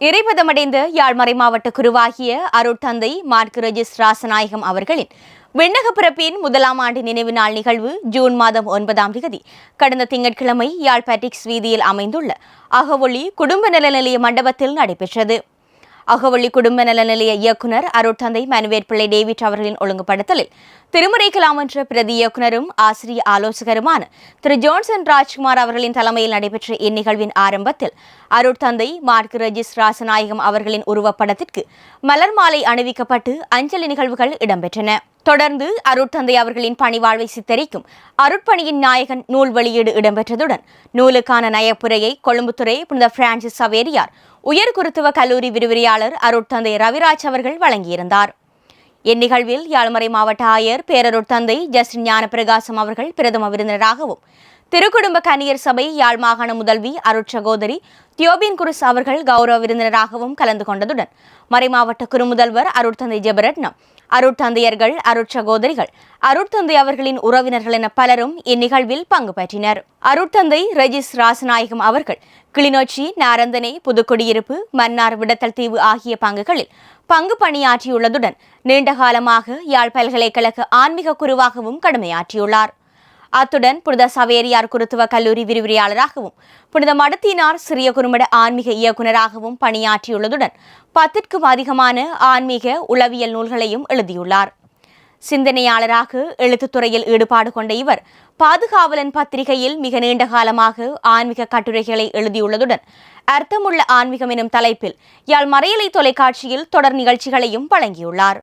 இறைபதமடைந்த யாழ்மறை மாவட்ட குருவாகிய அருட்தந்தை மார்க் ரஜிஸ் ராசநாயகம் அவர்களின் விண்ணக பிறப்பின் முதலாம் ஆண்டு நினைவு நாள் நிகழ்வு ஜூன் மாதம் ஒன்பதாம் தேதி கடந்த திங்கட்கிழமை யாழ் பேட்ரிக்ஸ் வீதியில் அமைந்துள்ள அகவொளி குடும்ப நலநிலைய மண்டபத்தில் நடைபெற்றது. அகவள்ளி குடும்ப நல நிலைய இயக்குனர் அருட்தந்தை மனுவேற்பிள்ளை டேவிட் அவர்களின் ஒழுங்குபடுத்தலில் திருமுறை என்ற பிரதி இயக்குனரும் ஆசிரிய ஆலோசகருமான திரு ஜோன்சன் ராஜ்குமார் அவர்களின் தலைமையில் நடைபெற்ற இந்நிகழ்வின் ஆரம்பத்தில் அருட்தந்தை மார்க் ரெஜிஸ் ராசநாயகம் அவர்களின் உருவப்படத்திற்கு மலர் மாலை அணிவிக்கப்பட்டு அஞ்சலி நிகழ்வுகள் இடம்பெற்றன. தொடர்ந்து அருட்தந்தை அவர்களின் பணிவாழ்வை சித்தரிக்கும் அருட்பணியின் நாயகன் நூல் வெளியீடு இடம்பெற்றதுடன் நூலுக்கான நயப்புரையை கொழும்புத்துறை புனித பிரான்சிஸ் சவேரியார் உயர் குருத்துவ கல்லூரி விரிவுரையாளர் அருட்தந்தை ரவிராஜ் அவர்கள் வழங்கியிருந்தார். இந்நிகழ்வில் யாழ்மறை மாவட்ட ஆயர் பேரருட்தந்தை ஜஸ்டின் ஞானபிரகாசம் அவர்கள் பிரதம விருந்தினராகவும் திருக்குடும்ப கன்னியர் சபை யாழ் மாகாண முதல்வி அருட்சகோதரி தியோபின் குருஸ் அவர்கள் கௌரவ விருந்தினராகவும் கலந்து கொண்டதுடன் மறைமாவட்ட குறுமுதல்வர் அருட்தந்தை ஜெபரட்னம் அருட்தந்தையர்கள் அருட்சகோதரிகள் அருட்தந்தை அவர்களின் உறவினர்கள் என பலரும் இந்நிகழ்வில் பங்கு பற்றினர். அருட்தந்தை ரெஜிஸ் ராசநாயகம் அவர்கள் கிளிநொச்சி நாரந்தனை புதுக்குடியிருப்பு மன்னார் விடத்தல் தீவு ஆகிய பங்குகளில் பங்கு பணியாற்றியுள்ளதுடன் நீண்ட காலமாக யாழ் பல்கலைக்கழக ஆன்மீக குருவாகவும் கடமையாற்றியுள்ளார். அத்துடன் புனித சவேரியார் குருத்துவ கல்லூரி விரிவுரையாளராகவும் புனித மடத்தினார் சிறிய குறும்பட ஆன்மீக இயக்குநராகவும் பணியாற்றியுள்ளதுடன் பத்திற்கும் அதிகமான ஆன்மீக உளவியல் நூல்களையும் எழுதியுள்ளார். சிந்தனையாளராக எழுத்துத்துறையில் ஈடுபாடு கொண்ட இவர் பாதுகாவலன் பத்திரிகையில் மிக நீண்ட காலமாக ஆன்மீக கட்டுரைகளை எழுதியுள்ளதுடன் அர்த்தமுள்ள ஆன்மீகம் எனும் தலைப்பில் யாழ் மறையலை தொலைக்காட்சியில் தொடர் நிகழ்ச்சிகளையும் வழங்கியுள்ளார்.